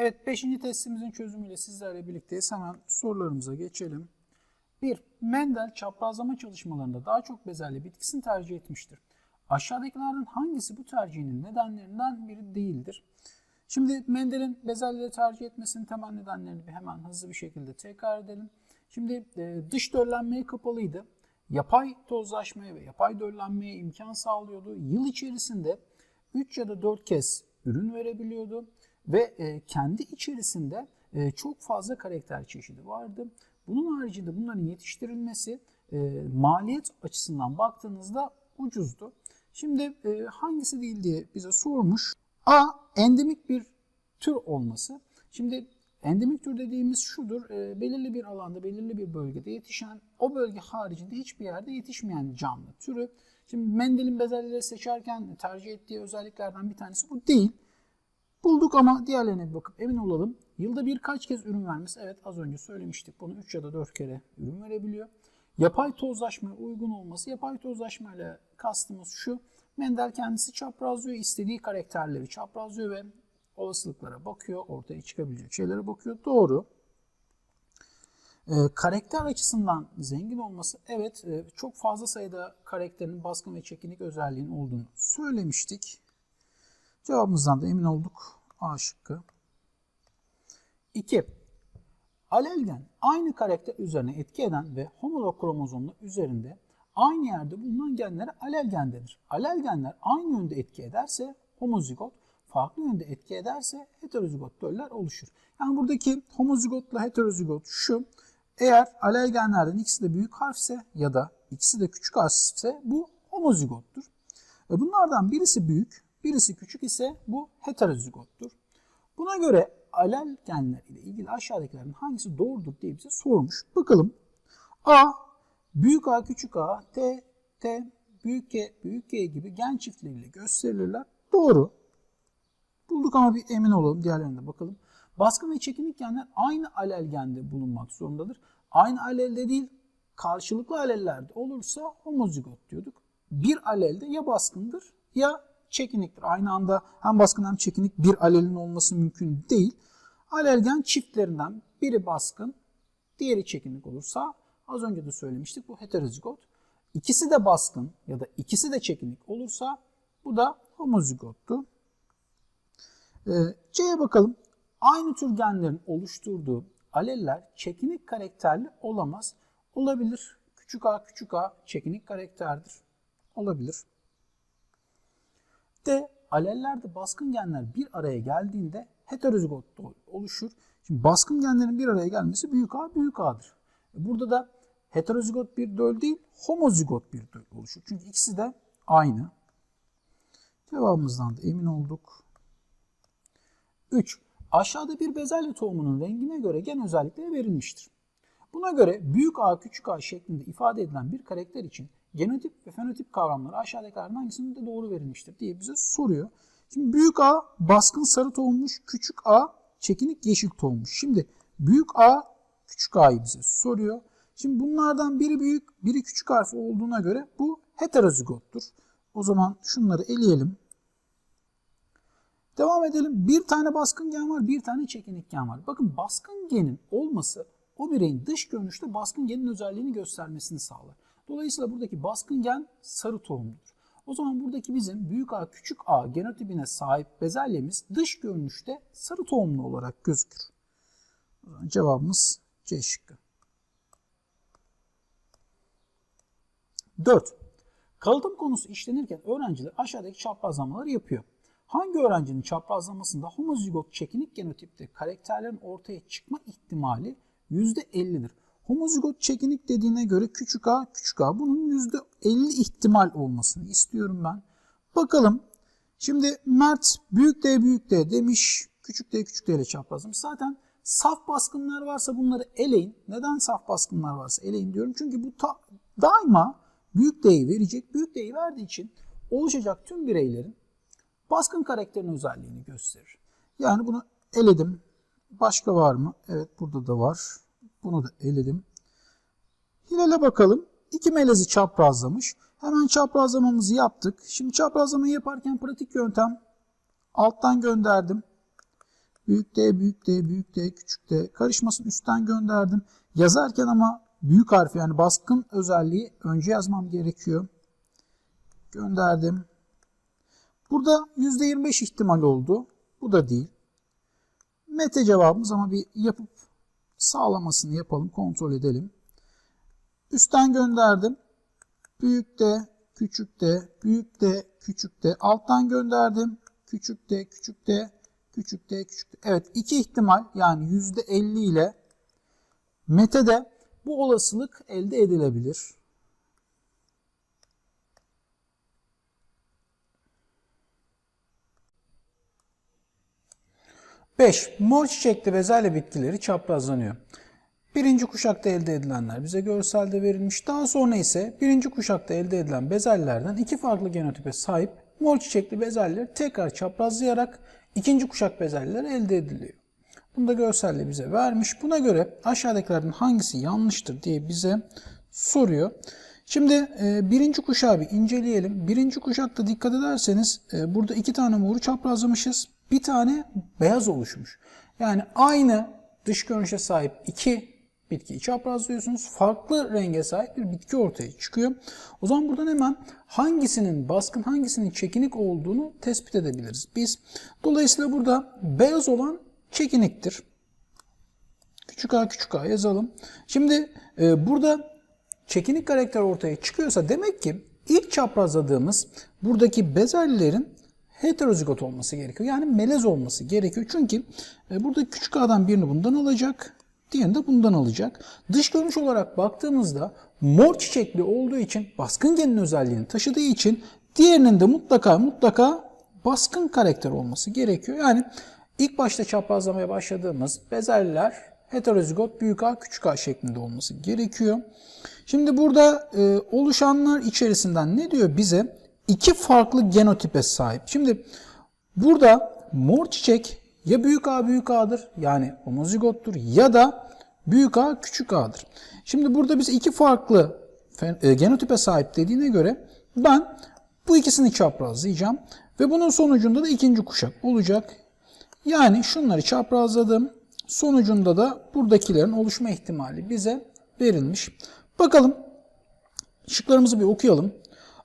Evet 5. testimizin çözümüyle sizlerle birlikteyiz. Hemen sorularımıza geçelim. 1. Mendel çaprazlama çalışmalarında daha çok bezelye bitkisini tercih etmiştir. Aşağıdakilerden hangisi bu tercihinin nedenlerinden biri değildir? Şimdi Mendel'in bezelye tercih etmesinin temel nedenlerini bir hemen hızlı bir şekilde tekrar edelim. Şimdi e, dış döllenmeye kapalıydı. Yapay tozlaşmaya ve yapay döllenmeye imkan sağlıyordu. Yıl içerisinde 3 ya da 4 kez ürün verebiliyordu ve e, kendi içerisinde e, çok fazla karakter çeşidi vardı. Bunun haricinde bunların yetiştirilmesi e, maliyet açısından baktığınızda ucuzdu. Şimdi hangisi değil diye bize sormuş. A. Endemik bir tür olması. Şimdi endemik tür dediğimiz şudur. Belirli bir alanda, belirli bir bölgede yetişen, o bölge haricinde hiçbir yerde yetişmeyen canlı türü. Şimdi Mendel'in bezelyeleri seçerken tercih ettiği özelliklerden bir tanesi bu değil. Bulduk ama diğerlerine bir bakıp emin olalım. Yılda birkaç kez ürün vermesi. Evet az önce söylemiştik. Bunu 3 ya da 4 kere ürün verebiliyor. Yapay tozlaşmaya uygun olması. Yapay tozlaşmayla kastımız şu. Mendel kendisi çaprazlıyor. istediği karakterleri çaprazlıyor ve olasılıklara bakıyor. Ortaya çıkabilecek şeylere bakıyor. Doğru. Ee, karakter açısından zengin olması evet e, çok fazla sayıda karakterin baskın ve çekinik özelliğinin olduğunu söylemiştik. Cevabımızdan da emin olduk. A şıkkı. 2. Alelgen aynı karakter üzerine etki eden ve homolog kromozomlar üzerinde aynı yerde bulunan genlere alelgen denir. Alelgenler aynı yönde etki ederse homozigot, farklı yönde etki ederse heterozigot döller oluşur. Yani buradaki homozigotla heterozigot şu. Eğer alelgenlerden ikisi de büyük harfse ya da ikisi de küçük harfse bu homozigottur. Ve bunlardan birisi büyük, birisi küçük ise bu heterozigottur. Buna göre alel genler ile ilgili aşağıdakilerin hangisi doğrudur diye bize sormuş. Bakalım. A, büyük A, küçük A, T, T, büyük G, büyük G gibi gen çiftleriyle gösterilirler. Doğru. Bulduk ama bir emin olalım. Diğerlerine bakalım. Baskın ve çekinik genler aynı alel gende bulunmak zorundadır. Aynı alelde değil, karşılıklı alellerde olursa homozigot diyorduk. Bir alelde ya baskındır ya çekiniktir. Aynı anda hem baskın hem çekinik bir alelin olması mümkün değil. Alelgen çiftlerinden biri baskın, diğeri çekinik olursa az önce de söylemiştik bu heterozigot. İkisi de baskın ya da ikisi de çekinik olursa bu da homozigottu. Ee, C'ye bakalım. Aynı tür genlerin oluşturduğu aleller çekinik karakterli olamaz. Olabilir. Küçük a küçük a çekinik karakterdir. Olabilir. De alellerde baskın genler bir araya geldiğinde heterozigot oluşur. Şimdi baskın genlerin bir araya gelmesi büyük A büyük A'dır. Burada da heterozigot bir döl değil homozigot bir döl oluşur. Çünkü ikisi de aynı. Cevabımızdan da emin olduk. 3. Aşağıda bir bezelye tohumunun rengine göre gen özellikleri verilmiştir. Buna göre büyük A küçük A şeklinde ifade edilen bir karakter için genotip ve fenotip kavramları aşağıdakilerden hangisinde doğru verilmiştir diye bize soruyor. Şimdi büyük A baskın sarı tohummuş, küçük A çekinik yeşil tohummuş. Şimdi büyük A küçük A'yı bize soruyor. Şimdi bunlardan biri büyük, biri küçük harfi olduğuna göre bu heterozigottur. O zaman şunları eleyelim. Devam edelim. Bir tane baskın gen var, bir tane çekinik gen var. Bakın baskın genin olması o bireyin dış görünüşte baskın genin özelliğini göstermesini sağlar. Dolayısıyla buradaki baskın gen sarı tohumludur. O zaman buradaki bizim büyük A küçük A genotipine sahip bezelyemiz dış görünüşte sarı tohumlu olarak gözükür. Cevabımız C şıkkı. 4. Kalıtım konusu işlenirken öğrenciler aşağıdaki çaprazlamaları yapıyor. Hangi öğrencinin çaprazlamasında homozigot çekinik genotipte karakterlerin ortaya çıkma ihtimali %50'dir. Homozigot çekinik dediğine göre küçük a küçük a bunun %50 ihtimal olmasını istiyorum ben. Bakalım. Şimdi Mert büyük D büyük D demiş. Küçük D küçük D ile çaprazlamış. Zaten saf baskınlar varsa bunları eleyin. Neden saf baskınlar varsa eleyin diyorum. Çünkü bu ta, daima büyük D'yi verecek. Büyük D'yi verdiği için oluşacak tüm bireylerin baskın karakterin özelliğini gösterir. Yani bunu eledim. Başka var mı? Evet burada da var. Bunu da eledim. Hilal'e bakalım. İki melezi çaprazlamış. Hemen çaprazlamamızı yaptık. Şimdi çaprazlamayı yaparken pratik yöntem alttan gönderdim. Büyük D, büyük D, büyük D, küçük D. Karışmasın üstten gönderdim. Yazarken ama büyük harfi yani baskın özelliği önce yazmam gerekiyor. Gönderdim. Burada %25 ihtimal oldu. Bu da değil. Mete cevabımız ama bir yapıp sağlamasını yapalım, kontrol edelim. Üstten gönderdim. Büyük D, küçük D, büyük D, küçük D. Alttan gönderdim. Küçük D, küçük D, küçük D, küçük D. Evet iki ihtimal yani %50 ile Mete'de bu olasılık elde edilebilir. Beş, mor çiçekli bezelye bitkileri çaprazlanıyor. Birinci kuşakta elde edilenler bize görselde verilmiş. Daha sonra ise birinci kuşakta elde edilen bezelyelerden iki farklı genotipe sahip mor çiçekli bezelyeler tekrar çaprazlayarak ikinci kuşak bezelyeler elde ediliyor. Bunu da görselle bize vermiş. Buna göre aşağıdakilerden hangisi yanlıştır diye bize soruyor. Şimdi e, birinci kuşağı bir inceleyelim. Birinci kuşakta dikkat ederseniz e, burada iki tane moru çaprazlamışız. Bir tane beyaz oluşmuş. Yani aynı dış görünüşe sahip iki bitkiyi çaprazlıyorsunuz. Farklı renge sahip bir bitki ortaya çıkıyor. O zaman buradan hemen hangisinin baskın hangisinin çekinik olduğunu tespit edebiliriz. Biz dolayısıyla burada beyaz olan çekiniktir. Küçük a küçük a yazalım. Şimdi e, burada çekinik karakter ortaya çıkıyorsa demek ki ilk çaprazladığımız buradaki bezelyelerin heterozigot olması gerekiyor. Yani melez olması gerekiyor. Çünkü e, burada küçük a'dan birini bundan alacak. Diğerini de bundan alacak. Dış görünüş olarak baktığımızda mor çiçekli olduğu için baskın genin özelliğini taşıdığı için diğerinin de mutlaka mutlaka baskın karakter olması gerekiyor. Yani ilk başta çaprazlamaya başladığımız bezelyeler heterozigot büyük A küçük A şeklinde olması gerekiyor. Şimdi burada e, oluşanlar içerisinden ne diyor bize? İki farklı genotipe sahip. Şimdi burada mor çiçek ya büyük A büyük A'dır yani homozigottur ya da büyük A küçük A'dır. Şimdi burada biz iki farklı e, genotipe sahip dediğine göre ben bu ikisini çaprazlayacağım ve bunun sonucunda da ikinci kuşak olacak. Yani şunları çaprazladım. Sonucunda da buradakilerin oluşma ihtimali bize verilmiş. Bakalım şıklarımızı bir okuyalım.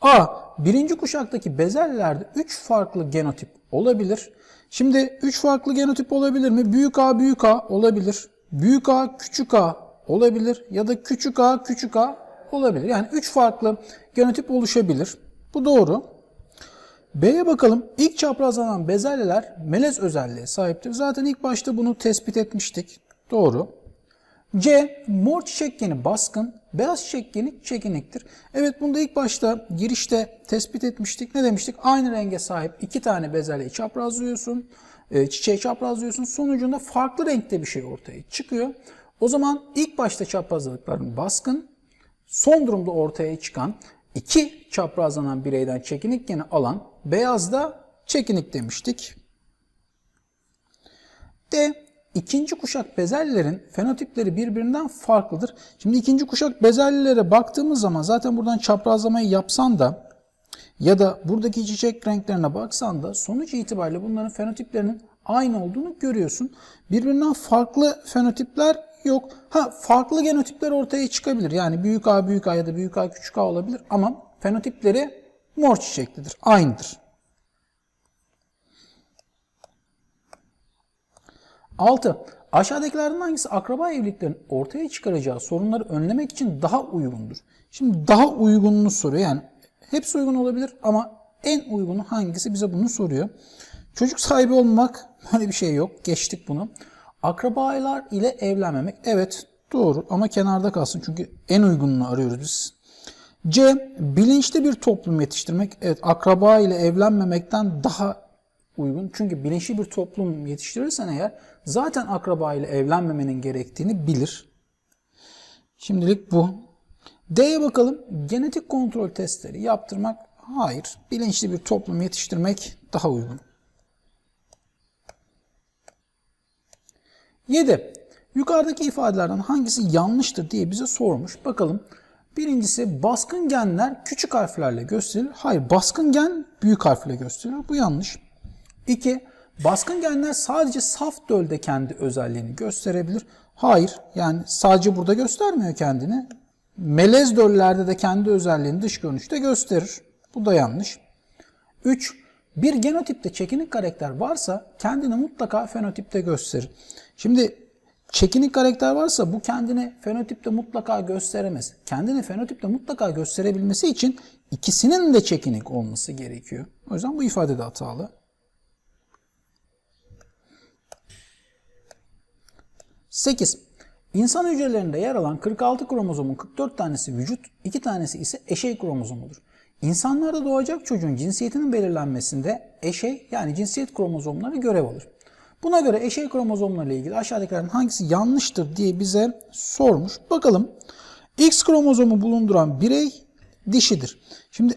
A. Birinci kuşaktaki bezelyelerde 3 farklı genotip olabilir. Şimdi 3 farklı genotip olabilir mi? Büyük A büyük A olabilir. Büyük A küçük A olabilir. Ya da küçük A küçük A olabilir. Yani 3 farklı genotip oluşabilir. Bu doğru. B'ye bakalım. İlk çaprazlanan bezelyeler melez özelliğe sahiptir. Zaten ilk başta bunu tespit etmiştik. Doğru. C. Mor çiçek baskın, beyaz çiçek geni çekiniktir. Evet bunu da ilk başta girişte tespit etmiştik. Ne demiştik? Aynı renge sahip iki tane bezelyeyi çaprazlıyorsun. E, çiçeği çaprazlıyorsun. Sonucunda farklı renkte bir şey ortaya çıkıyor. O zaman ilk başta çaprazladıkların baskın, son durumda ortaya çıkan iki çaprazlanan bireyden çekinik geni alan beyaz da çekinik demiştik. D. İkinci kuşak bezelyelerin fenotipleri birbirinden farklıdır. Şimdi ikinci kuşak bezelyelere baktığımız zaman zaten buradan çaprazlamayı yapsan da ya da buradaki çiçek renklerine baksan da sonuç itibariyle bunların fenotiplerinin aynı olduğunu görüyorsun. Birbirinden farklı fenotipler yok. Ha farklı genotipler ortaya çıkabilir. Yani büyük A büyük A ya da büyük A küçük A olabilir ama fenotipleri mor çiçeklidir. Aynıdır. 6. Aşağıdakilerden hangisi akraba evliliklerin ortaya çıkaracağı sorunları önlemek için daha uygundur? Şimdi daha uygununu soruyor. Yani hepsi uygun olabilir ama en uygunu hangisi bize bunu soruyor. Çocuk sahibi olmak böyle bir şey yok. Geçtik bunu. Akrabalar ile evlenmemek. Evet doğru ama kenarda kalsın çünkü en uygununu arıyoruz biz. C. Bilinçli bir toplum yetiştirmek. Evet akraba ile evlenmemekten daha uygun. Çünkü bilinçli bir toplum yetiştirirsen eğer zaten akraba ile evlenmemenin gerektiğini bilir. Şimdilik bu. D'ye bakalım. Genetik kontrol testleri yaptırmak hayır. Bilinçli bir toplum yetiştirmek daha uygun. 7. Yukarıdaki ifadelerden hangisi yanlıştır diye bize sormuş. Bakalım. Birincisi baskın genler küçük harflerle gösterilir. Hayır baskın gen büyük harfle gösterilir. Bu yanlış. 2. Baskın genler sadece saf dölde kendi özelliğini gösterebilir. Hayır yani sadece burada göstermiyor kendini. Melez döllerde de kendi özelliğini dış görünüşte gösterir. Bu da yanlış. 3. Bir genotipte çekinik karakter varsa kendini mutlaka fenotipte gösterir. Şimdi çekinik karakter varsa bu kendini fenotipte mutlaka gösteremez. Kendini fenotipte mutlaka gösterebilmesi için ikisinin de çekinik olması gerekiyor. O yüzden bu ifade de hatalı. 8. İnsan hücrelerinde yer alan 46 kromozomun 44 tanesi vücut, 2 tanesi ise eşey kromozomudur. İnsanlarda doğacak çocuğun cinsiyetinin belirlenmesinde eşey yani cinsiyet kromozomları görev alır. Buna göre eşey kromozomlarla ilgili aşağıdakilerden hangisi yanlıştır diye bize sormuş. Bakalım. X kromozomu bulunduran birey dişidir. Şimdi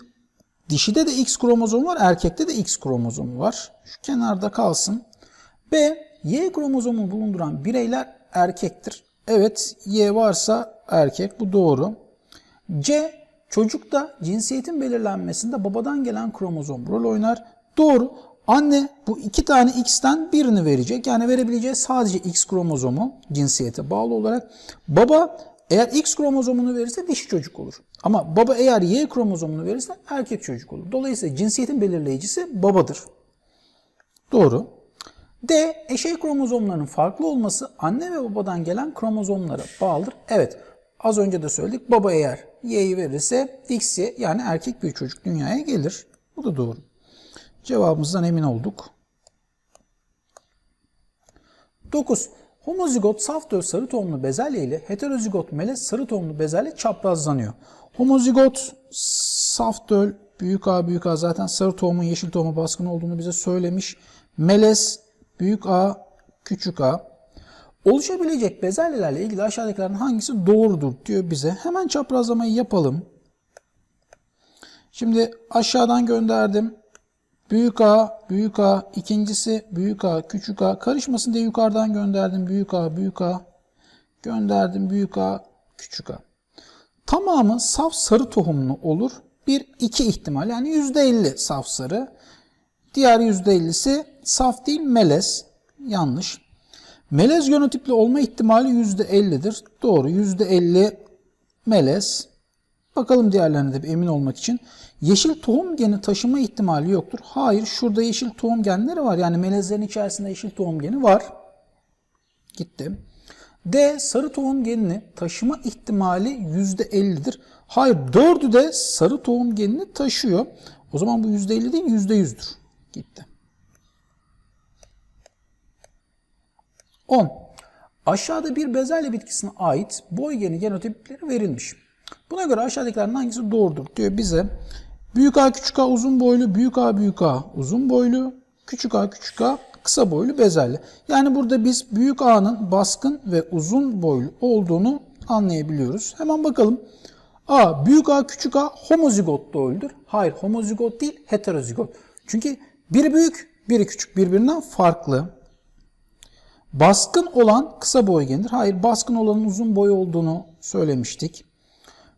dişide de X kromozomu var, erkekte de X kromozomu var. Şu kenarda kalsın. B. Y kromozomu bulunduran bireyler erkektir. Evet, Y varsa erkek. Bu doğru. C. Çocukta cinsiyetin belirlenmesinde babadan gelen kromozom rol oynar. Doğru. Anne bu iki tane X'ten birini verecek. Yani verebileceği sadece X kromozomu cinsiyete bağlı olarak. Baba eğer X kromozomunu verirse dişi çocuk olur. Ama baba eğer Y kromozomunu verirse erkek çocuk olur. Dolayısıyla cinsiyetin belirleyicisi babadır. Doğru. D. Eşey kromozomlarının farklı olması anne ve babadan gelen kromozomlara bağlıdır. Evet. Az önce de söyledik. Baba eğer Y'yi verirse X'ye yani erkek bir çocuk dünyaya gelir. Bu da doğru. Cevabımızdan emin olduk. 9. Homozigot saf döl sarı tohumlu bezelye ile heterozigot melez sarı tohumlu bezelye çaprazlanıyor. Homozigot saf döl büyük A büyük A zaten sarı tohumun yeşil tohuma baskın olduğunu bize söylemiş. Melez büyük A küçük A. Oluşabilecek bezelyelerle ilgili aşağıdakilerden hangisi doğrudur diyor bize. Hemen çaprazlamayı yapalım. Şimdi aşağıdan gönderdim. Büyük A, büyük A, ikincisi büyük A, küçük A. Karışmasın diye yukarıdan gönderdim. Büyük A, büyük A. Gönderdim büyük A, küçük A. Tamamı saf sarı tohumlu olur. Bir, iki ihtimal. Yani %50 saf sarı. Diğer %50'si saf değil melez. Yanlış. Melez genotipli olma ihtimali %50'dir. Doğru. %50 melez. Bakalım diğerlerine de bir emin olmak için. Yeşil tohum geni taşıma ihtimali yoktur. Hayır. Şurada yeşil tohum genleri var. Yani melezlerin içerisinde yeşil tohum geni var. Gitti. D. Sarı tohum genini taşıma ihtimali %50'dir. Hayır. Dördü de sarı tohum genini taşıyor. O zaman bu %50 değil %100'dür. Gitti. 10. Aşağıda bir bezelye bitkisine ait boy geni genotipleri verilmiş. Buna göre aşağıdakilerden hangisi doğrudur diyor bize. Büyük A küçük A uzun boylu, büyük A büyük A uzun boylu, küçük A küçük A kısa boylu bezelye. Yani burada biz büyük A'nın baskın ve uzun boylu olduğunu anlayabiliyoruz. Hemen bakalım. A büyük A küçük A homozigot doğrudur. Hayır homozigot değil heterozigot. Çünkü biri büyük biri küçük birbirinden farklı. Baskın olan kısa boy genidir. Hayır baskın olanın uzun boy olduğunu söylemiştik.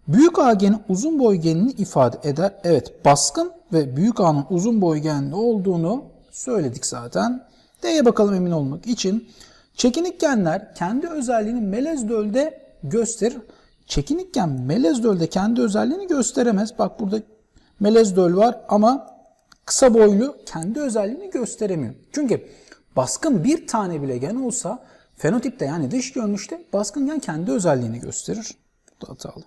Büyük A geni uzun boy genini ifade eder. Evet baskın ve büyük A'nın uzun boy genli olduğunu söyledik zaten. D'ye bakalım emin olmak için. Çekinik genler kendi özelliğini melez dölde gösterir. Çekinik gen melez dölde kendi özelliğini gösteremez. Bak burada melez döl var ama kısa boylu kendi özelliğini gösteremiyor. Çünkü baskın bir tane bile gen olsa fenotipte yani dış görünüşte baskın gen kendi özelliğini gösterir. Bu da hatalı.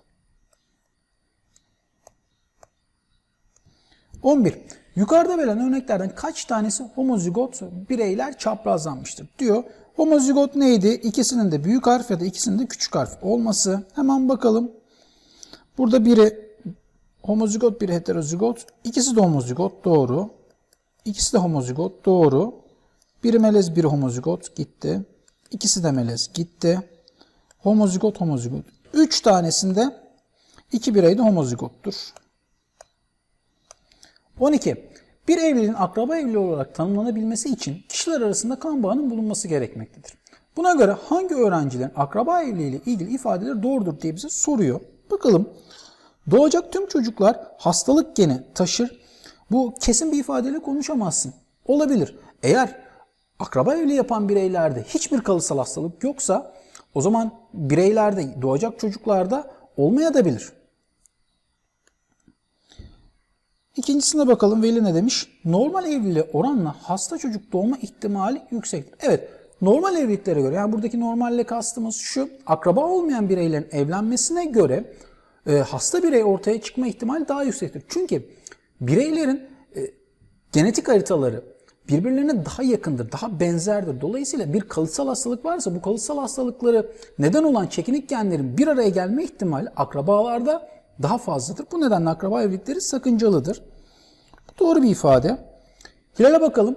11. Yukarıda verilen örneklerden kaç tanesi homozigot bireyler çaprazlanmıştır diyor. Homozigot neydi? İkisinin de büyük harf ya da ikisinin de küçük harf olması. Hemen bakalım. Burada biri homozigot, biri heterozigot. İkisi de homozigot. Doğru. İkisi de homozigot. Doğru. Biri melez, biri homozigot. Gitti. İkisi de melez. Gitti. Homozigot, homozigot. Üç tanesinde iki birey de homozigottur. 12. Bir evliliğin akraba evliliği olarak tanımlanabilmesi için kişiler arasında kan bağının bulunması gerekmektedir. Buna göre hangi öğrencilerin akraba evliliği ile ilgili ifadeler doğrudur diye bize soruyor. Bakalım. Doğacak tüm çocuklar hastalık geni taşır. Bu kesin bir ifadeyle konuşamazsın. Olabilir. Eğer akraba evliliği yapan bireylerde hiçbir kalıtsal hastalık yoksa o zaman bireylerde doğacak çocuklarda olmayabilir. İkincisine bakalım Veli ne demiş? Normal evliliğe oranla hasta çocuk doğma ihtimali yüksektir. Evet normal evliliklere göre yani buradaki normalle kastımız şu akraba olmayan bireylerin evlenmesine göre e, hasta birey ortaya çıkma ihtimali daha yüksektir. Çünkü bireylerin e, genetik haritaları birbirlerine daha yakındır, daha benzerdir. Dolayısıyla bir kalıtsal hastalık varsa bu kalıtsal hastalıkları neden olan çekinik genlerin bir araya gelme ihtimali akrabalarda daha fazladır. Bu nedenle akraba evlilikleri sakıncalıdır. Bu doğru bir ifade. Hilal'e bakalım.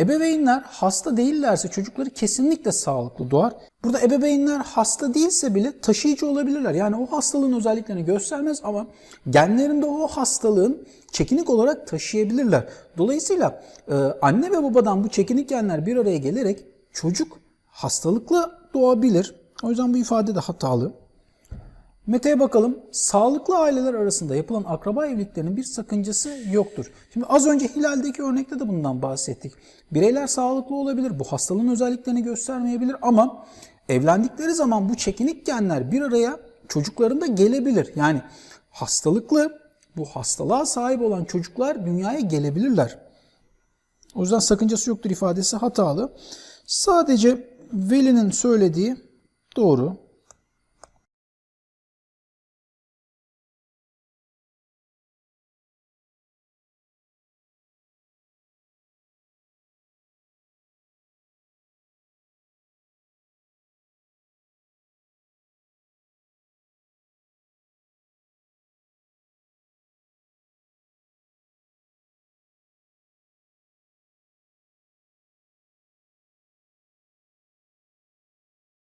Ebeveynler hasta değillerse çocukları kesinlikle sağlıklı doğar. Burada ebeveynler hasta değilse bile taşıyıcı olabilirler. Yani o hastalığın özelliklerini göstermez ama genlerinde o hastalığın çekinik olarak taşıyabilirler. Dolayısıyla e, anne ve babadan bu çekinik genler bir araya gelerek çocuk hastalıklı doğabilir. O yüzden bu ifade de hatalı. Mete'ye bakalım. Sağlıklı aileler arasında yapılan akraba evliliklerinin bir sakıncası yoktur. Şimdi az önce Hilal'deki örnekte de bundan bahsettik. Bireyler sağlıklı olabilir. Bu hastalığın özelliklerini göstermeyebilir ama evlendikleri zaman bu çekinik genler bir araya çocuklarında gelebilir. Yani hastalıklı bu hastalığa sahip olan çocuklar dünyaya gelebilirler. O yüzden sakıncası yoktur ifadesi hatalı. Sadece Veli'nin söylediği doğru.